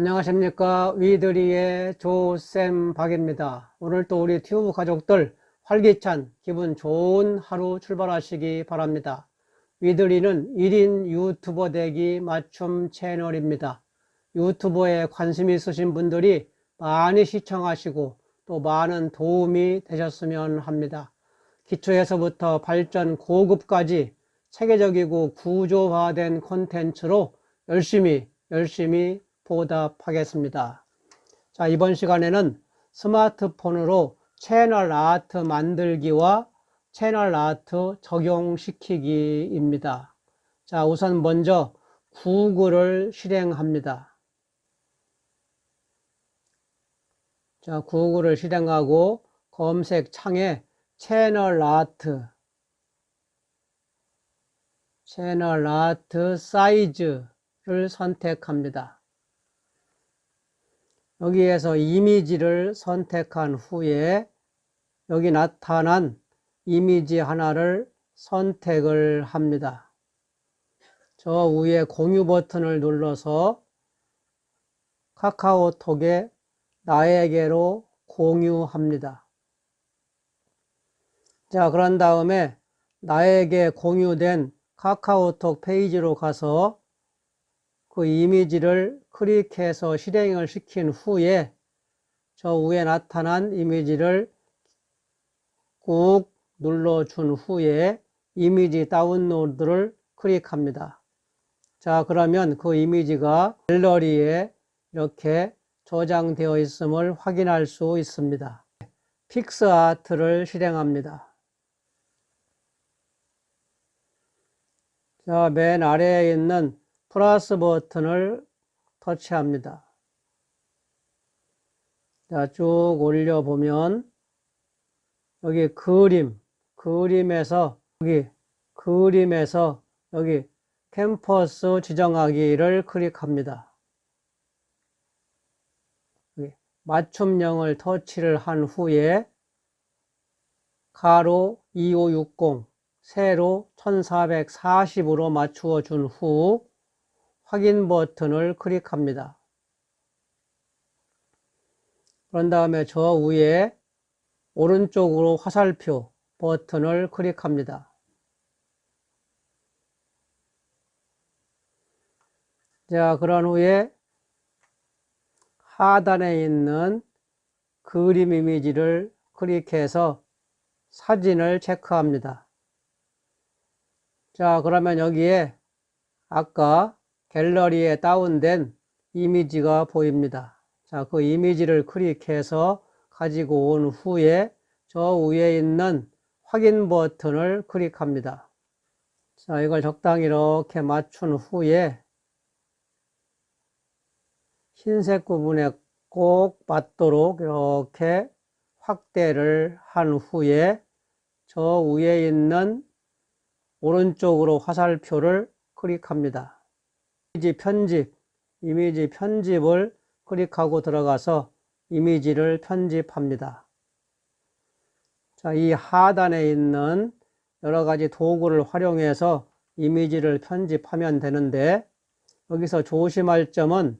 안녕하십니까. 위드리의 조쌤 박입니다. 오늘 또 우리 튜브 가족들 활기찬 기분 좋은 하루 출발하시기 바랍니다. 위드리는 1인 유튜버 되기 맞춤 채널입니다. 유튜버에 관심 있으신 분들이 많이 시청하시고 또 많은 도움이 되셨으면 합니다. 기초에서부터 발전 고급까지 체계적이고 구조화된 콘텐츠로 열심히 열심히 보답하겠습니다. 자, 이번 시간에는 스마트폰으로 채널 아트 만들기와 채널 아트 적용시키기입니다. 자, 우선 먼저 구글을 실행합니다. 자, 구글을 실행하고 검색 창에 채널 아트, 채널 아트 사이즈를 선택합니다. 여기에서 이미지를 선택한 후에 여기 나타난 이미지 하나를 선택을 합니다. 저 위에 공유 버튼을 눌러서 카카오톡에 나에게로 공유합니다. 자, 그런 다음에 나에게 공유된 카카오톡 페이지로 가서 그 이미지를 클릭해서 실행을 시킨 후에 저 위에 나타난 이미지를 꾹 눌러준 후에 이미지 다운로드를 클릭합니다. 자, 그러면 그 이미지가 갤러리에 이렇게 저장되어 있음을 확인할 수 있습니다. 픽스아트를 실행합니다. 자, 맨 아래에 있는 플러스 버튼을 터치합니다. 자, 쭉 올려보면 여기 그림, 그림에서 여기 그림에서 여기 캠퍼스 지정하기를 클릭합니다. 맞춤형을 터치를 한 후에 가로 2560, 세로 1440으로 맞추어 준 후 확인 버튼을 클릭합니다. 그런 다음에 저 위에 오른쪽으로 화살표 버튼을 클릭합니다. 자, 그런 후에 하단에 있는 그림 이미지를 클릭해서 사진을 체크합니다. 자, 그러면 여기에 아까 갤러리에 다운된 이미지가 보입니다. 자, 그 이미지를 클릭해서 가지고 온 후에 저 위에 있는 확인 버튼을 클릭합니다. 자, 이걸 적당히 이렇게 맞춘 후에 흰색 부분에 꼭 맞도록 이렇게 확대를 한 후에 저 위에 있는 오른쪽으로 화살표를 클릭합니다. 이미지 편집, 이미지 편집을 클릭하고 들어가서 이미지를 편집합니다. 자, 이 하단에 있는 여러 가지 도구를 활용해서 이미지를 편집하면 되는데 여기서 조심할 점은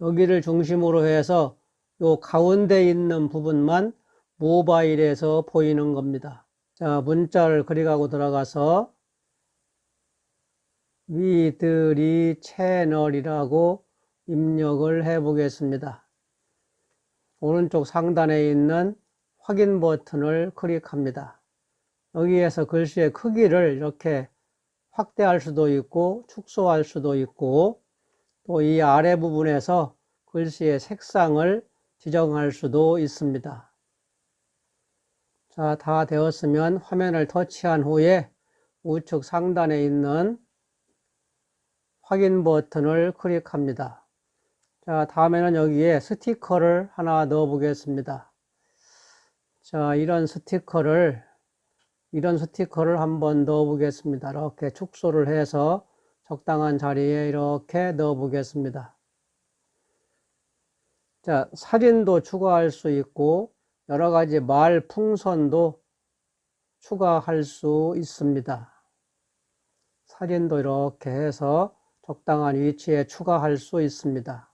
여기를 중심으로 해서 요 가운데 있는 부분만 모바일에서 보이는 겁니다. 자, 문자를 그리고 들어가서 위드리 채널이라고 입력을 해 보겠습니다. 오른쪽 상단에 있는 확인 버튼을 클릭합니다. 여기에서 글씨의 크기를 이렇게 확대할 수도 있고 축소할 수도 있고 또 이 아래 부분에서 글씨의 색상을 지정할 수도 있습니다. 자, 다 되었으면 화면을 터치한 후에 우측 상단에 있는 확인 버튼을 클릭합니다. 자, 다음에는 여기에 스티커를 하나 넣어 보겠습니다. 자, 이런 스티커를, 이런 스티커를 한번 넣어 보겠습니다. 이렇게 축소를 해서 적당한 자리에 이렇게 넣어 보겠습니다. 자, 사진도 추가할 수 있고, 여러 가지 말 풍선도 추가할 수 있습니다. 사진도 이렇게 해서 적당한 위치에 추가할 수 있습니다.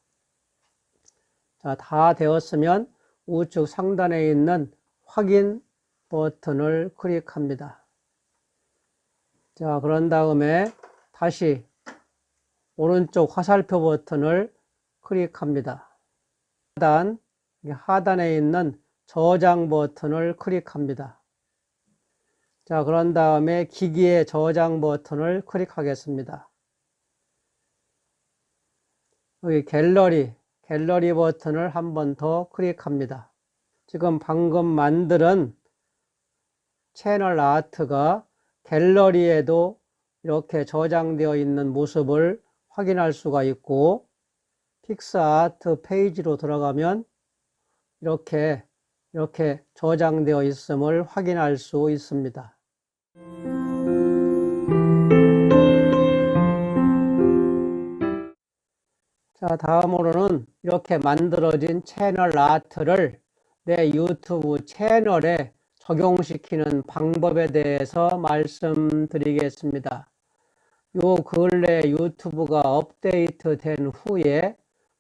자, 다 되었으면 우측 상단에 있는 확인 버튼을 클릭합니다. 자, 그런 다음에 다시 오른쪽 화살표 버튼을 클릭합니다. 하단, 하단에 있는 저장 버튼을 클릭합니다. 자, 그런 다음에 기기의 저장 버튼을 클릭하겠습니다. 여기 갤러리, 갤러리 버튼을 한 번 더 클릭합니다. 지금 방금 만든 채널 아트가 갤러리에도 이렇게 저장되어 있는 모습을 확인할 수가 있고 픽스 아트 페이지로 들어가면 이렇게 이렇게 저장되어 있음을 확인할 수 있습니다. 자, 다음으로는 이렇게 만들어진 채널 아트를 내 유튜브 채널에 적용시키는 방법에 대해서 말씀드리겠습니다. 요 근래 유튜브가 업데이트 된 후에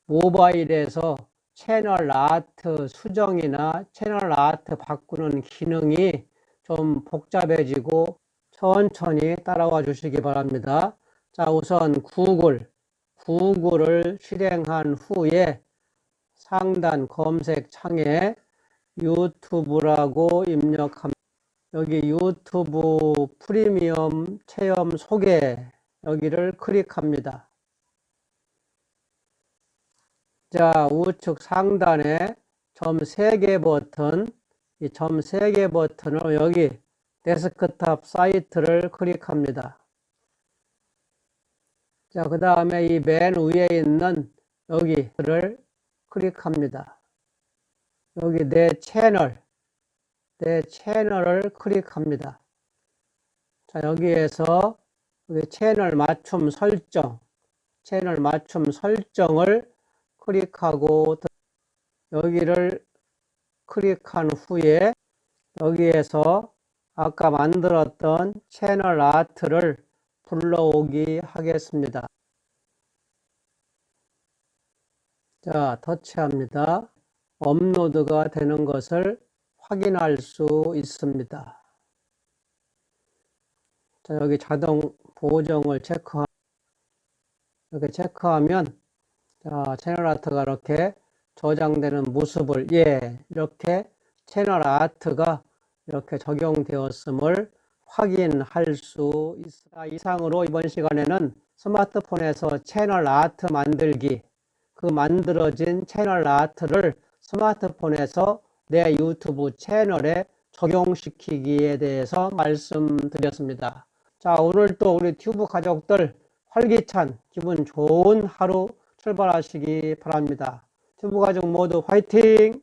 모바일에서 채널 아트 수정이나 채널 아트 바꾸는 기능이 좀 복잡해지고 천천히 따라와 주시기 바랍니다. 자, 우선 구글, 구글을 실행한 후에 상단 검색 창에 유튜브라고 입력합니다. 여기 유튜브 프리미엄 체험 소개 여기를 클릭합니다. 자, 우측 상단에 점 3개 버튼, 이 점 3개 버튼을 여기 데스크탑 사이트를 클릭합니다. 자, 그 다음에 이 맨 위에 있는 여기를 클릭합니다. 여기 내 채널, 내 채널을 클릭합니다. 자, 여기에서 여기 채널 맞춤 설정, 채널 맞춤 설정을 클릭하고 여기를 클릭한 후에 여기에서 아까 만들었던 채널 아트를 불러오기 하겠습니다. 자, 터치합니다. 업로드가 되는 것을 확인할 수 있습니다. 자, 여기 자동 보정을 체크하 이렇게 체크하면 자, 채널 아트가 이렇게 저장되는 모습을 예, 이렇게 채널 아트가 이렇게 적용되었음을 확인할 수 있습니다. 이상으로 이번 시간에는 스마트폰에서 채널 아트 만들기 그 만들어진 채널 아트를 스마트폰에서 내 유튜브 채널에 적용시키기에 대해서 말씀드렸습니다. 자, 오늘 또 우리 튜브 가족들 활기찬 기분 좋은 하루 출발하시기 바랍니다. 튜브 가족 모두 화이팅!